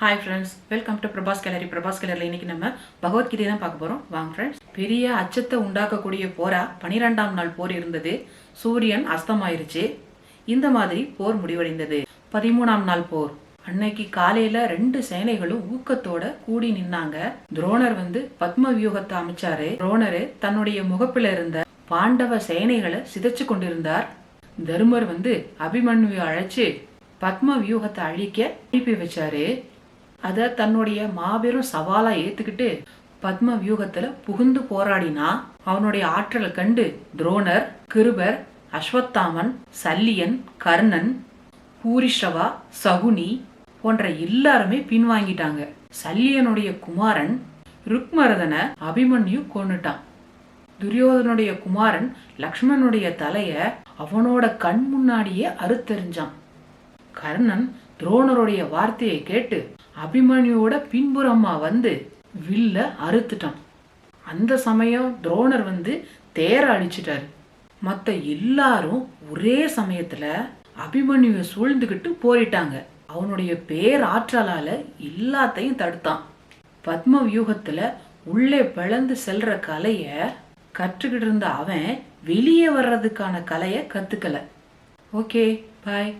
Hi friends welcome to Prabhas gallery Prabhas கேலரியில் இன்னைக்கு நம்ம பகவத்கீதை தான் பார்க்க போகிறோம் வாங்க ஃப்ரெண்ட்ஸ் பெரிய அச்சத்தை உண்டாக்கக்கூடிய போரா பனிரெண்டாம் நாள் போர் இருந்தது. சூரியன் அஸ்தமாயிருச்சு. இந்த மாதிரி போர் முடிவடைந்தது. பதிமூணாம் நாள் போர். அன்னைக்கு காலையில ரெண்டு சேனைகளும் ஊக்கத்தோட கூடி நின்னாங்க. துரோணர் வந்து பத்ம வியூகத்தை அமைச்சாரு. துரோணரு தன்னுடைய முகப்பில் இருந்த பாண்டவ சேனைகளை சிதைச்சு கொண்டிருந்தார். தருமர் வந்து அபிமன்யுவை அழைச்சு பத்ம வியூகத்தை அழிக்க அனுப்பி வச்சாரு. அத தன்னுடைய மாபெரும் சவாலா ஏத்துக்கிட்டு பத்ம வியூகத்துல புகுந்து போராடினா அவனுடைய ஆற்றலை கண்டு துரோணர் கிருபர் அஸ்வத்தாமன் சல்லியன் கர்ணன் பூரிஷ்ரவா சகுனி போன்ற எல்லாருமே பின்வாங்கிட்டாங்க. சல்லியனுடைய குமாரன் ருக்மரதனை அபிமன்யு கொன்னுட்டான். துரியோதனுடைய குமாரன் லக்ஷ்மணனுடைய தலைய அவனோட கண் முன்னாடியே அறுத்தெறிஞ்சான். கர்ணன் துரோணருடைய வார்த்தையை கேட்டு அபிமன்யுவோட பின்புறமா வந்து வில்ல அறுத்துட்டான். அந்த சமயம் துரோணர் வந்து தேர அடிச்சிட்டாரு மத்த எல்லாரும் ஒரே சமயத்துல அபிமன்யுவை சூழ்ந்துகிட்டு போரிட்டாங்க. அவனுடைய பேராற்றலால எல்லாத்தையும் தடுத்தான். பத்ம வியூகத்துல உள்ளே பிளந்து செல்ற கலைய கற்றுக்கிட்டு இருந்த அவன் வெளியே வர்றதுக்கான கலைய கத்துக்கல. Okay bye